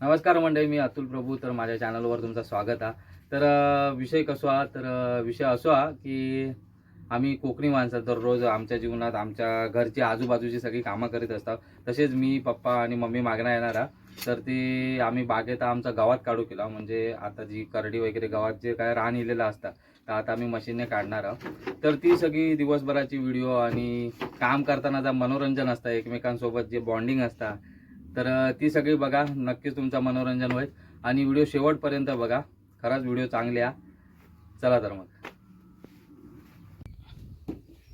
नमस्कार मंडळी मी अतुल प्रभू. तर माझ्या चॅनलवर तुमचं स्वागत आहे. तर विषय कसो हा तर विषय असो हा की आम्ही कोकणी माणसं दररोज आमच्या जीवनात आमच्या घरची आजूबाजूची सगळी कामं करीत असतात. तसेच मी पप्पा आणि मम्मी मागण्या येणार तर ती आम्ही बागेत आमचा गावात काढू केला. म्हणजे आता जी करडी वगैरे गावात जे काय रान इलेलं असतं तर आता आम्ही मशीनने काढणार आहोत. तर ती सगळी दिवसभराची व्हिडिओ आणि काम करताना जा मनोरंजन असतं एकमेकांसोबत जे बॉन्डिंग असतं तर ती सगळी बघा नक्कीच तुमचं मनोरंजन होईल. आणि व्हिडिओ शेवटपर्यंत बघा. खराच व्हिडिओ चांगले आहे चला तर मग.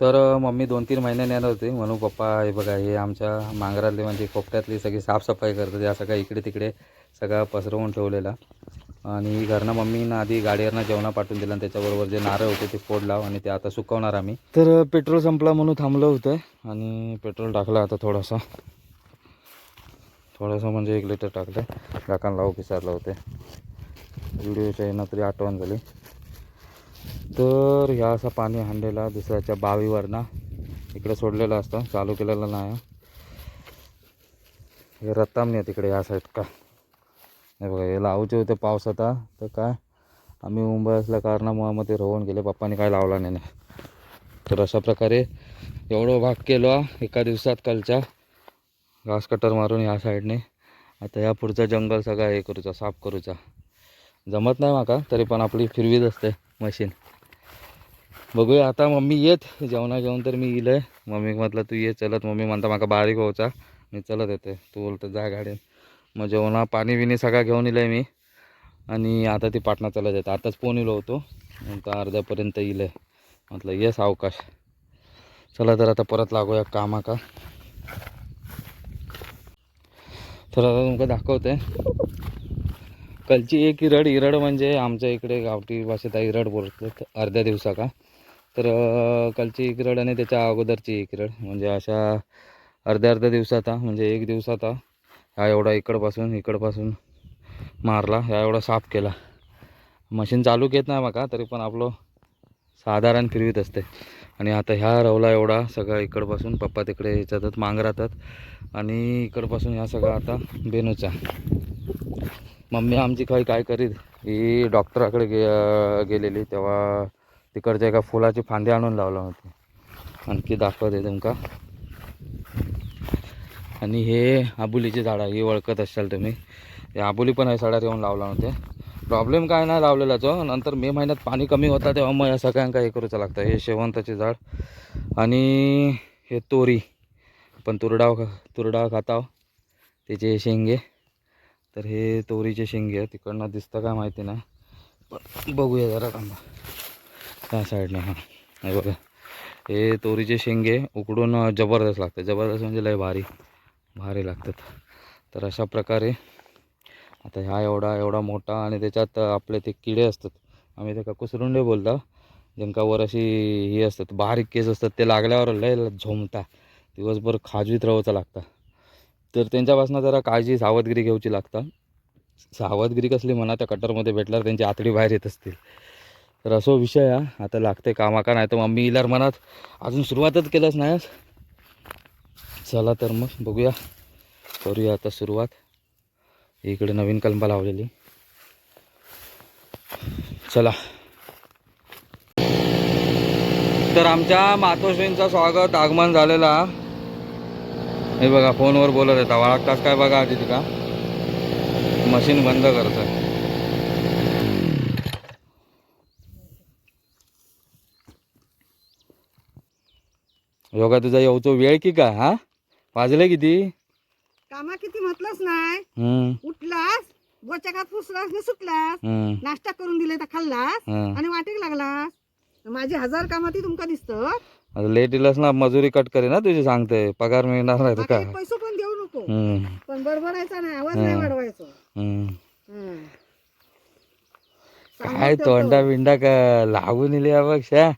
तर मम्मी दोन तीन महिन्याने येणार होती. म्हणून पप्पा हे बघा हे आमच्या मांगरातली म्हणजे कोपऱ्यातली सगळी साफसफाई करतात. या सगळ्या इकडे तिकडे सगळं पसरवून ठेवलेला. आणि घरनं मम्मीनं आधी गाडीवरनं जेवणा पाठवून दिलं आणि त्याच्याबरोबर जे नारळ होते ते फोड लाव आणि ते आता सुकवणार आम्ही. तर पेट्रोल संपला म्हणून थांबलं होतं. आणि पेट्रोल टाकलं आता थोडासा. थोडंसं म्हणजे एक लिटर टाकलं. काकान लावू विचारलं होते. व्हिडिओच्या येणं तरी आठवण झाली. तर ह्या असा पाणी हांडेला दुसऱ्याच्या बावीवरनं इकडे सोडलेलं असतं. चालू केलेलं नाही. हे रत्तामणी आहे तिकडे ह्या साईड का हे बघा हे लावूचे होते पाऊस आता. तर काय? आम्ही मुंबई असल्या कारणामुळे मग ते राहून गेले. पप्पाने काय लावला नाही. तर अशा प्रकारे एवढं भाग केलो एका दिवसात कालच्या घास कटर मारून ह्या साईडने. आता ह्या पुढचा जंगल सगळा हे करूचा साफ करूचा. जमत नाही माका तरी पण आपली फिरवीत असते मशीन. बघूया आता मम्मी येत. जेवणा जेवण तर मी येईल मम्मी म्हटलं तू ये चलत. मम्मी म्हणता माका बारीक व्हायचा. मी चलत येते. तू बोलतो जा गाडीन. मग जेवणा पाणी बिणी सगळा घेऊन येईल मी. आणि आता ती पाटणा चालत येते. आताच फोन येलो होतो. नंतर अर्ध्यापर्यंत येईल म्हटलं ये सावकाश चला तर आता परत लागूया कामाका. तर आता तुमका दाखवते. कलची एक इरड इरड म्हणजे आमच्या इकडे गावठी भाषेत इरड बोलतात अर्ध्या दिवसाका. तर कलची एक इरड आणि त्याच्या अगोदरची एक इरड म्हणजे अशा अर्ध्या अर्ध्या दिवसात म्हणजे एक दिवसात हा, हा एवढा इकडपासून इकडपासून मारला ह्या एवढा साफ केला. मशीन चालू घेत नाही माका तरी पण आपलं साधारण फिरवीत असते. आणि आता ह्या रवला एवढा सगळा इकडपासून पप्पा तिकडे ह्याच्यातात मांगरातात आणि इकडपासून ह्या सगळा आता बेनूचा मम्मी आमची काही काय करीत? ही डॉक्टराकडे गे गेलेली तेव्हा तिकडच्या एका फुलाचे फांदे आणून लावला होते. आणखी दाखवते तुमका. आणि हे आबुलीचे झाडं ही ओळखत असाल तुम्ही. हे आबुली पण हे सडात येऊन लावला होते. प्रॉब्लेम काय नाही लावलेला तो. नंतर मे महिन्यात पाणी कमी होता तेव्हा मग या सगळ्यांका हे करूचं लागतं. हे शेवंताचे झाड आणि हे तोरी. पण तुरडाव तुरडाव खाताव. त्याचे शेंगे. तर हे तोरीचे शेंगे तिकडनं दिसतं काय माहिती नाही. पण बघूया जरा थांबा. त्या साईडनं हां. हे बघा. हे तोरीचे शेंगे उकडून जबरदस्त लागतात. जबरदस्त म्हणजे लय भारी. भारी लागतात. तर अशा प्रकारे आता ह्या एवढा एवढा मोठा आणि त्याच्यात आपले ते किडे असतात. आम्ही त्याका कुसरुंडे बोलतो. ज्यांका वर अशी ही असतात बारीक केस असतात ते लागल्यावर लय झोमता. दिवसभर खाजवीत राहायचं लागतं. तर त्यांच्यापासून जरा काळजी सावधगिरी घेऊची लागतं. सावधगिरी कसली म्हणा त्या कटरमध्ये भेटल्यावर त्यांची आतडी बाहेर येत असतील. तर असो विषय हा आता लागते कामाका नाही तर मम्मी इलार मनात अजून सुरुवातच केलंच नाही. चला तर मग बघूया. करूया आता सुरुवात. इकडे नवीन कलंबा लावलेली. चला. तर आमच्या मातोश्रींचं स्वागत आगमन झालेला. हे बघा फोनवर बोलत येता वाळकतास काय बघा आधी तुका मशीन बंद करत योगा तुझा येऊचो वेळ की काय हा? वाजले किती? कामा किती म्हटलंच नाही गोचकात फुसलास आणि सुटलास हम्म. नाश्ता करून दिले तर खाल्लास हम्म. आणि वाटेक लागलास. माझे हजार कामा ती तुमका दिसत. आता लेट इलास ना मजुरी कट करे ना तुझी सांगते. पगार मिळणार नाही तुका पैसे पण देऊ नको. हम्म. पण बडबडायचा नाही आवाज नाही. वाढवायचा. हम्म. काय. तोंडा बिंडा का लागून इले बघ शा?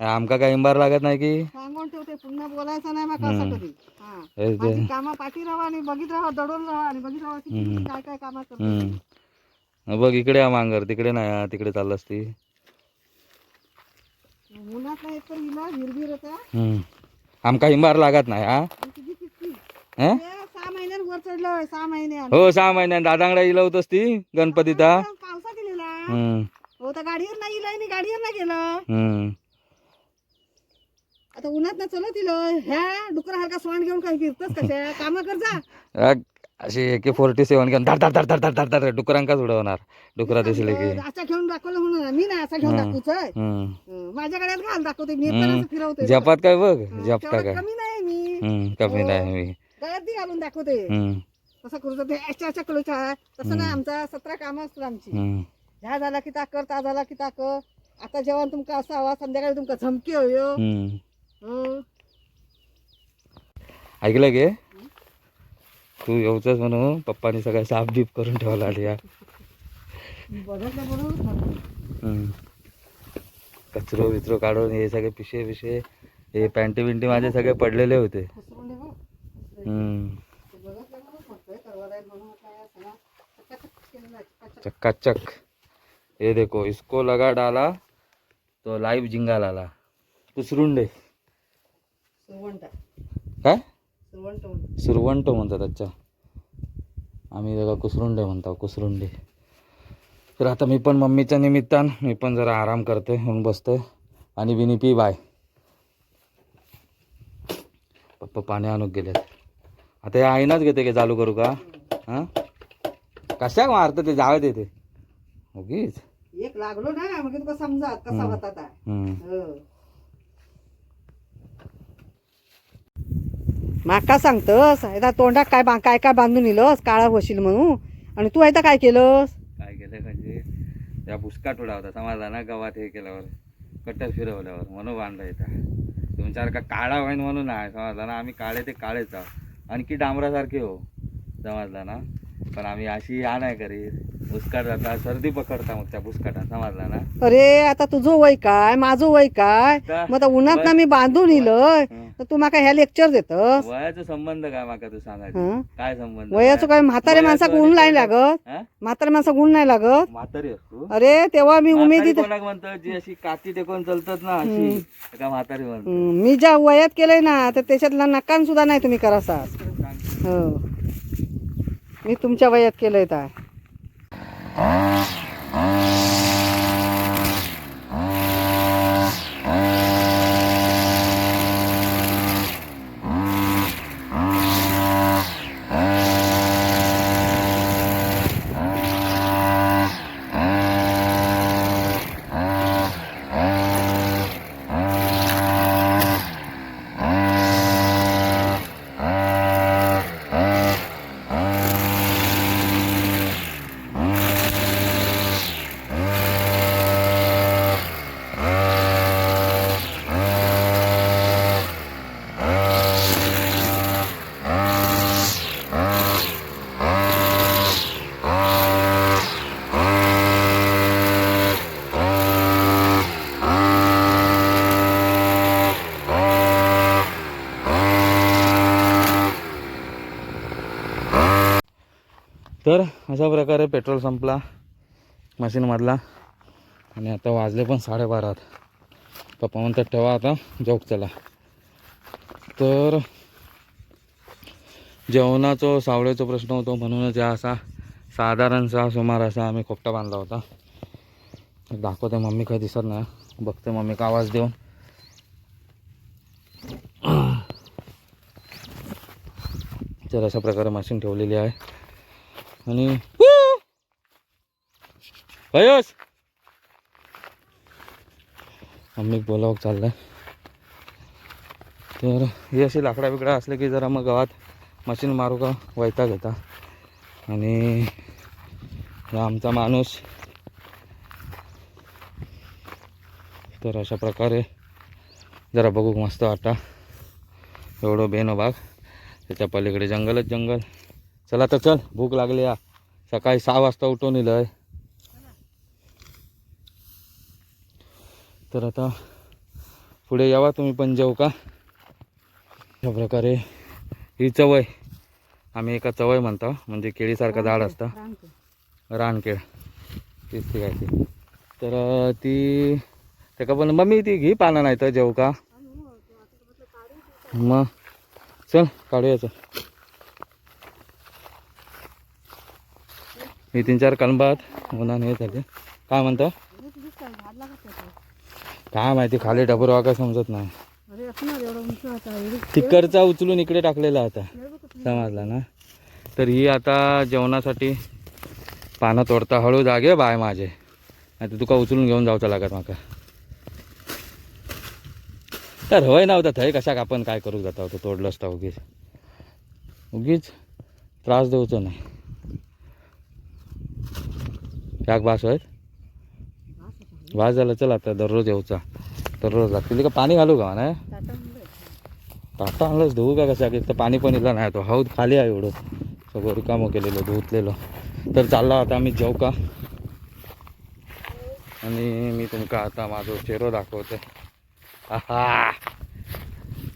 आमका काय इंबार लागत नाही की? सांगून ठेवते पुन्हा बोलायचं नाही मग हम्म. कधी. हा. हे ते- माझी कामा पाठी राहा आणि बघित राहा दडून राहा आणि बघित राहा किती. काय काय कामा करतो हम्म. बघ इकडे हा मांगर तिकडे नाही हा, तिकडे चाललास ती. उन्हात नाही तर हिला हिरवीर होत्या हम्म. आमका इंबार लागत नाही हा? किती? हं? सहा महिन्यात वर चढलोय सहा महिन्यात हो सहा महिन्यात. दादांगडा इला होतस ती गणपतीचा. पावसा गेलेला हम्म. हो तर गाडीवर नाही इलाय गाडीवर नाही गेलं. हम्म. आता उन्हात ना चलो तिलो ह्या डुकरा हलका सोंड घेऊन काय फिरतस कशा? काम कर जा. अग, अशी एके फोर्टी सेवन घेऊन धड धड धड धड धड धड धड डुकरांकाच उडवणार. डुकरा दिसले की. असा घेऊन दाखवलं म्हणून मी ना असा घेऊन हम्म. दाखवच हम्म. माझ्या गाड्यात घाल दाखवते मी. असं फिरवते. जपात काय बघ जपता तेवढं काय. कमी नाही मी. हम्म कमी हो. नाही मी. गळ्यात बी घालून दाखवते. हम्म. कसं करू ते अशा अशा कळूच्या तसं नाही हम्म. आमचा सतरा कामं असतात आमची. हम्म. ह्या झाला की ताकर ता झाला की ताकर आता जेवण तुमका असावा संध्याकाळी तुमका झमकी होयो हम्म. हो. ऐकलं गे? तू येऊच म्हणून पप्पानी सगळं साफ बीप करून ठेवला या कचरो बिचरो काढून हे सगळे पिशे पिशे हे पॅन्टी बिंटी माझे सगळे पडलेले होते. चक्काचक ये देखो इसको लगा डाला तो लाईव्ह जिंगा लाला कुसरुंडे सुरवंट काय? सुरवंट म्हणून. सुरवंट म्हणतात अच्छा. आम्ही जरा कुसरुंडे म्हणतो कुसरुंडे. तर आता मी पण मम्मीच्या निमित्तान मी पण जरा आराम करते येऊन बसते आणि विनी पी बाय. पप्पा पाणी आणूक गेलेत. आता या आईनाच घेते की चालू करू का? हां? कशाक मारतं ते जावे ते. उगीच. एक लागलो ना मग तुका समजात कसा. होता ता. हम्म. हो. माका सांगतस एकदा तोंडात काय बा- काय काय बांधून इलस काळा होशील म्हणून आणि तू एकदा काय केलंस? काय केलं म्हणजे त्या बुसकाट उडा होता समाजला ना गावात हे केल्यावर कट्टर फिरवल्यावर म्हणून बांधला येतात तुमच्यासारखा का काळा होईन म्हणून नाही समजला ना आम्ही काळे ते काळेच आहोत. आणखी डांबरासारखे हो समजला ना पण आम्ही अशी या नाही करीत. बुसकाट जाता सर्दी पकडता मग त्या बुसकाटात समजला ना? अरे आता तुझं वय काय? माझं वय काय? मग आता उन्हात ना मी बांधून इलय. तर तू माका ह्या लेक्चर देतस. वयाचा संबंध काय माका तू सांगायचं? काय संबंध? वयाचं काय? म्हातारे माणसा गुण नाही लागत? हा? म्हातारे माणसा गुण नाही लागत? म्हातारी असतो? अरे तेव्हा मी उमेदीत म्हणतो? जी अशी काती टेकून चालतात ना अशी. का म्हातारी म्हणतो. मी ज्या वयात केलंय ना तर त्याच्यातला नकान सुद्धा नाही तुम्ही करासा हो. मी तुमच्या वयात केलंय तर तर अशा प्रकारे पेट्रोल संपला मशीनमधला. आणि आता वाजले पण साडेबारात पप्पा म्हणतात ठेवा आता जोक चला. तर जेवणाचं सावळेचा प्रश्न होतो म्हणूनच या असा साधारणसा सुमार असा आम्ही खोपटा बांधला होता. दाखवते मम्मी काही दिसत नाही. बघते मम्मी का आवाज देऊन. तर अशा प्रकारे मशीन ठेवलेली आहे. आणि कयोस मम्मी बोलावं चाललंय. तर हे असे लाकडा बिकडा असले की जरा मग गावात मशीन मारू का वैता घेता आणि आमचा माणूस. तर अशा प्रकारे जरा बघू मस्त वाटा एवढं बेनो बाग त्याच्या पलीकडे जंगलच जंगल. चला तर चल भूक लागली या. सकाळी सहा वाजता उठून इलंय तर आता पुढे यावा तुम्ही पण जेव का? अशा प्रकारे ही चवय. आम्ही एका चवय म्हणतो म्हणजे केळीसारखं झाड असतं. रानकेळ तीच ती काय ती तर ती त्याका पण मम्मी ती घी पानं नाही तर जेव का मग चल काढूया चल. मी तीन चार कलबात उन्हा हे झाले. काय म्हणता? काय माहिती खाली डबरवा काय समजत नाही. अरे तिकडचा उचलून इकडे टाकलेला आता. समजला ना? तर ही आता जेवणासाठी पानं तोडता हळू जागे बाय माझे. नाही तर तुका उचलून घेऊन जावचं लागत माका? तर हवय नव्हता थंय कशाक आपण काय करू जाता होतो तोडलं असता उगीच. उगीच त्रास देऊचं नाही. याक बास आहेत वास झाला चल आता दररोज येऊचा दररोज लागतील का पाणी घालू का नाही टाटा आणलंच धुवू का कसं एक तर पाणी पण इला नाही तो हौद खाली आहे एवढं सगळं रिकामं केलेलं धुतलेलं तर चालला आता आम्ही जेव का आणि मी तुमका आता माझं चेहरो दाखवतो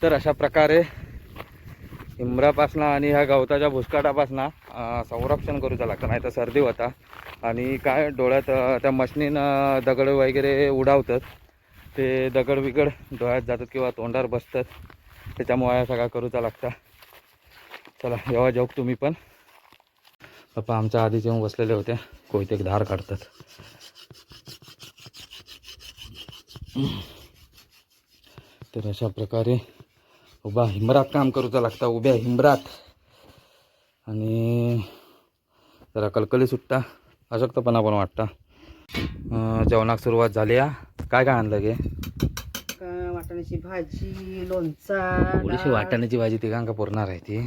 तर अशा प्रकारे हिमरापासनं आणि ह्या गवताच्या भुसकाटापासनं संरक्षण करूचा लागतं नाही तर सर्दी होता. आणि काय डोळ्यात त्या मशनीनं दगड वगैरे उडावतात. ते दगड बिगड डोळ्यात जातात किंवा तोंडावर बसतात. त्याच्यामुळे या सगळा करूचा लागता. चला जेव्हा जाऊ तुम्ही पण. पप्पा आमच्या आधीच येऊन बसलेले होते. कोयते धार काढतात. तर अशा प्रकारे उभा हिमरात काम करूचा लागता उभ्या हिमरात. आणि जरा कलकली सुट्टा अशक्तपणा पण वाटता. जेवणाक सुरुवात झाली हा. काय काय आणलं गे? का वाटाण्याची भाजी लोणचा थोडीशी. वाटाण्याची भाजी तिघांका पुरणार आहे ती.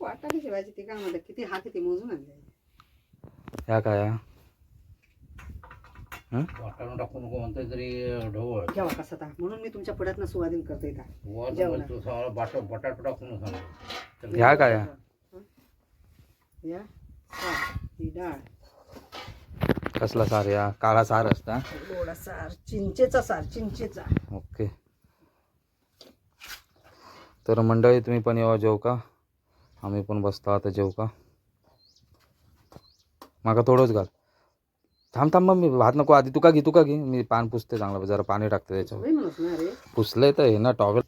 वाटाण्याची भाजी ती काय म्हणतात किती हा किती मोजून आणले ह्या काय? वाटाणा टाकू नको म्हणतोय तरी ढवळ. जेव्हा कसा आता म्हणून मी तुमच्या सुवादीन करते का वर जेवणात. बोलतो सगळा बाटा बटाटा टाकून सांगतो ह्या काय? हा? या ही डाळ. कसला सार या? काळा सार असता. गोडा सार चिंचेचा सार चिंचेचा. ओके. तर मंडळी तुम्ही पण येवा जेव का आम्ही पण बसतो आता जेव का माका थोडंच घाल. थांब थांब मग मी भात नको आधी तुका घे तुका घे. मी पान पुसते चांगलं जरा पाणी टाकते त्याच्यावर. पुसलंय तर हे ना टॉवेल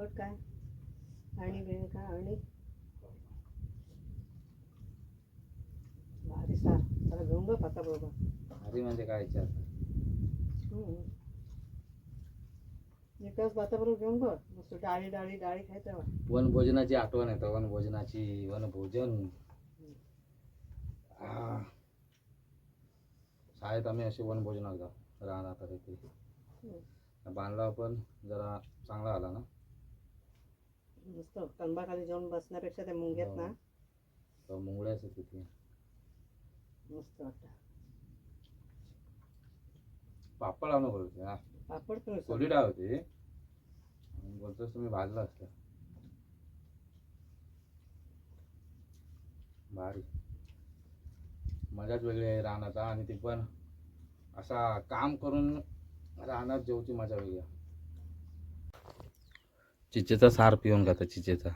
तिखट काय? आणि बिणी काय आणि? भारी सार. जरा घेऊन बघ आता बरोबर अरे म्हणजे काय विचार? एकाच भाताबरोबर घेऊन बघ. मस्त डाळी डाळी डाळी खायचं वनभोजनाची आठवण येतं. वनभोजनाची वनभोजन. आ. शाळेत आम्ही असे वनभोजनाक जाऊ. राहणार तिथे बांधला पण जरा चांगला आला ना? मस्त कणबाखाली जाऊन बसण्यापेक्षा त्या मुंग्यात ना तर मुंगळ्याच तिथे मस्त वाटतं. पापड आणू बोलते हा पापड पण असं. सोली डाळ होती. आणि बोलतोस तुम्ही भाजला असता. भारी. मजाच वेगळी आहे रानाचा आणि ती पण असा काम करून रानात जेवची मजा वेगळी आहे. चिचेचा सार पिऊन खाता चिचेचा.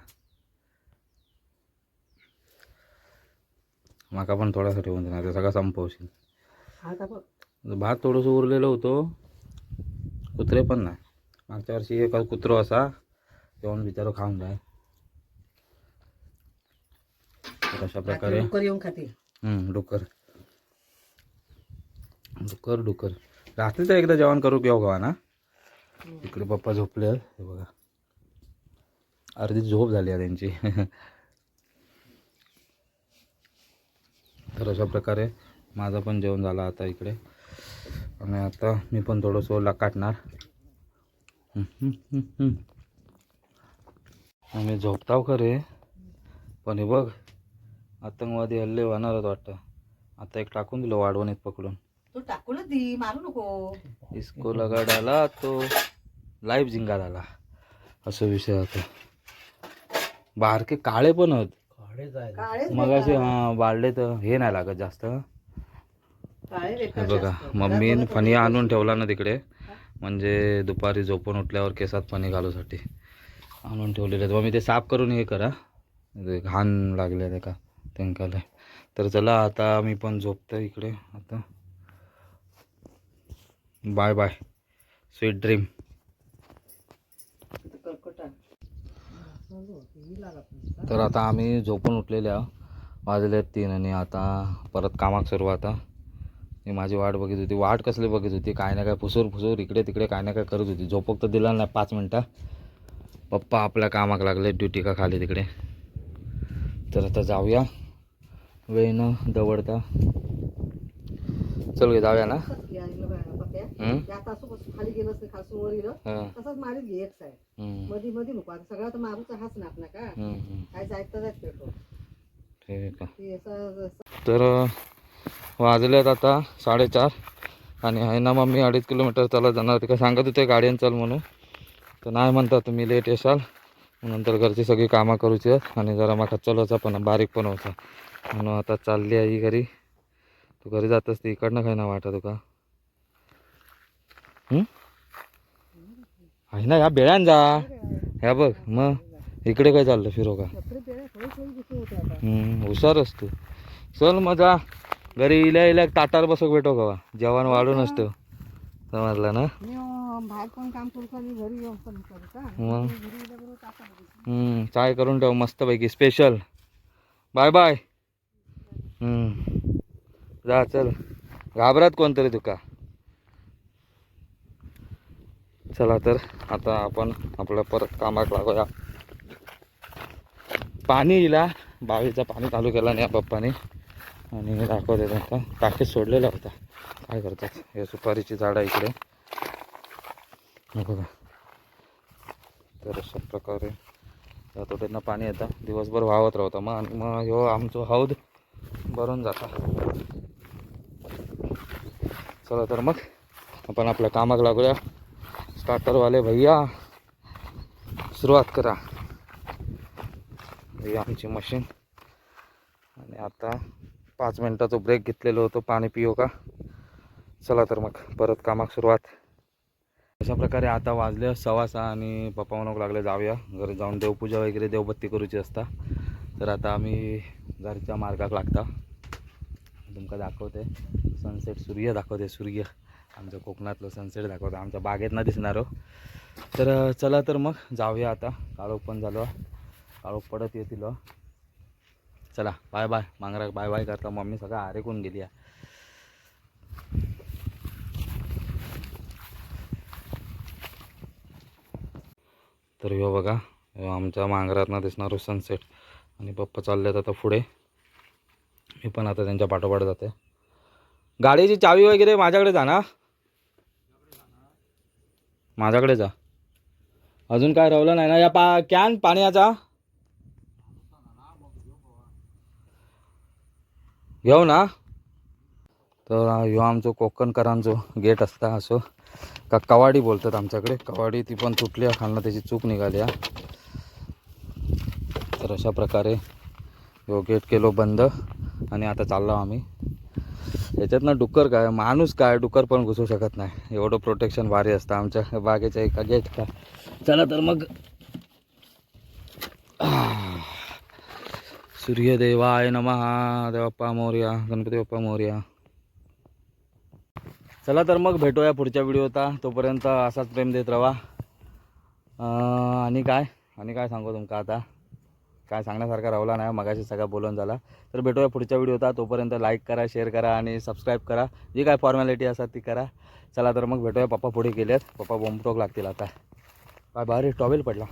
माका पण थोडासा ठेवून देणार सगळा संपवशील. भात थोडंसं उरलेलं होतं. कुत्रे पण नाही. मागच्या वर्षी एक कुत्रो असा येऊन बिचारो खाऊन जाय अशा प्रकारे. येऊन खाते डुकर डुकर डुकर रात्रीचं एकदा जेवण करू घेऊ गवा ना? इकडे पप्पा झोपले. हे बघा. अर्धी झोप झाली आहे त्यांची. तर अशा प्रकारे माझं पण जेवण झालं आता इकडे. आणि आता मी पण थोडंसं ओला काटणार. आम्ही झोपताव खरे पण हे बघ आतंकवादी हल्ले होणारच वाटतं. आता एक टाकून दिलं वाढवणीत पकडून. तू टाकूनच दी मारू नको. इसको लगा डाला तो लाईफ झिंगा झाला. असं विषय होता. बारके काळे पण आहेत. काळेच आहे बेकार. हा वाढले तर हे नाही लागत जास्त. काळे हे बघा. मम्मीन घरात फणी आणून ठेवला ना तिकडे. म्हणजे दुपारी झोपून उठल्यावर केसात फणी घालूसाठी. आणून ठेवलेले आहेत. मग मी ते साफ करून हे करा. ते घाण लागले ते का त्यांकाले तर चला आता मी पण झोपतो इकडे. आता. Bye bye. स्वीट ड्रीम ते कर्कटात. ही लागत नाही. तर आता आम्ही झोपून उठलेले आहो वाजले आहेत तीन आणि आता परत कामाक सुरुवात मी माझी वाट बघित होती. वाट कसली बघित होती? काय ना काय फुसूर फुसूर इकडे तिकडे काय ना काय करत होती. झोपक तर दिला नाही पाच मिनटं. पप्पा आपल्या कामाक लागले ड्युटी का खाली तिकडे. तर आता जाऊया. वेळ न दवडता. चल गे जाऊया ना. ते खाली वर गेलं. हं, तसंच मारीत घे एक मधी मधी नको. आता सगळा तर मारूचा हाच ना आपला का हम्म, हम्म. काय जायचं जायचं पेट्रोल ठीक आहे ते असं तर अ, वाजलेत आता साडेचार आणि आहे ना मग मी अडीच किलोमीटर चालत जाणार. ते काय सांगत होते गाड्यान चल म्हणून. तर नाही म्हणता तुम्ही लेट येशाल. नंतर घरची सगळी कामं करूची आहेत आणि जरा मग चलायचा पण बारीक पण होता म्हणून आता चालली आहे ही घरी. तू घरी जात असते इकडनं काय ना वाटत तुका? आहे ना ह्या बेळ्यान जा ह्या बघ मग इकडे काय चाललं फिरो का हुशार असतो चल मजा घरी इल्या इल्या ताटार बसक भेटो का जेवण वाढून असतो. समजलं ना? मग? चाय करून ठेव मस्तपैकी. स्पेशल बाय बाय जा चल. घाबरात कोणतरी तुका चला तर आता आपण आपलं परत कामाक लागूया. पाणी इला बावीचा पाणी चालू केला नाही पप्पाने. आणि दाखवते त्यांचा. टाकीत सोडलेला होता. काय करतात? हे सुपारीची झाडं इकडे. बघा. तर अशा प्रकारे या त्यांना पाणी येतं दिवसभर वाहत राहतं. मग आणि मग ह्यो आमचं हौद भरून जाता. चला तर मग आपण आपल्या कामाक लागूया. स्टार्टरवाले भैया सुरुवात करा. ही आमची मशीन. आणि आता पाच मिनटाचा ब्रेक घेतलेलो होतो पाणी पियो का चला तर मग परत कामाक सुरुवात. अशा प्रकारे आता वाजले सव्वा सहा आणि पप्पा म्हणूक लागले जाऊया. घरी जाऊन देवपूजा वगैरे देवबत्ती करूची असता. तर आता आम्ही घरच्या मार्गाक लागता. तुमका दाखवते. सनसेट सूर्य दाखवते सूर्य. आमच्या कोकणातलं सनसेट दाखवतो. आमच्या बागेत ना दिसणार हो. तर चला तर मग जाऊया आता. काळोख पण झालो. काळोख पडत येतील हो. चला बाय बाय मांगरा बाय बाय करता. मम्मी सगळं आरेकून गेली आहे. तर ह्यो बघा आमच्या मांगरातनं दिसणार हो सनसेट. आणि पप्पा चाललेत आता पुढे. मी पण आता त्यांच्या पाठोपाठ जाते. गाडीची चावी वगैरे माझ्याकडे जाणार माझ्याकडे जा. अजून काय रवलं नाही ना या पा कॅन पाण्याचा. घेऊ ना. तर ह्यो आमचो कोकणकरांचो गेट असता असो. का कवाडी बोलतात आमच्याकडे. कवाडी ती पण तुटली आहे, खालनं त्याची चूक निघाली आहे. तर अशा प्रकारे ह्यो गेट केलो बंद आणि आता चाललो आम्ही. याच्यातनं डुक्कर काय? माणूस काय? डुक्कर पण घुसू शकत नाही. एवढं प्रोटेक्शन भारी असतं आमच्या बागेच्या एका गेट का चला तर मग. सूर्यदेवाय नमः. देवाप्पा मोर्या. गणपती बाप्पा मोर्या. चला तर मग भेटूया पुढच्या व्हिडिओता. तोपर्यंत असाच प्रेम देत राहा आणि काय? आणि काय सांगू तुमका आता? काय सांगण्यासारखा राहिला नाही. मगाशी सगळा बोलून झाला. तर भेटूया पुढच्या व्हिडिओचा तोपर्यंत लाईक करा शेअर करा आणि सबस्क्राईब करा. जी काय फॉर्मॅलिटी असतात ती करा. चला तर मग भेटूया. पप्पा पुढे गेलेत. पप्पा बोंबटोक लागतील आता. काय भारी टॉवेल पडला.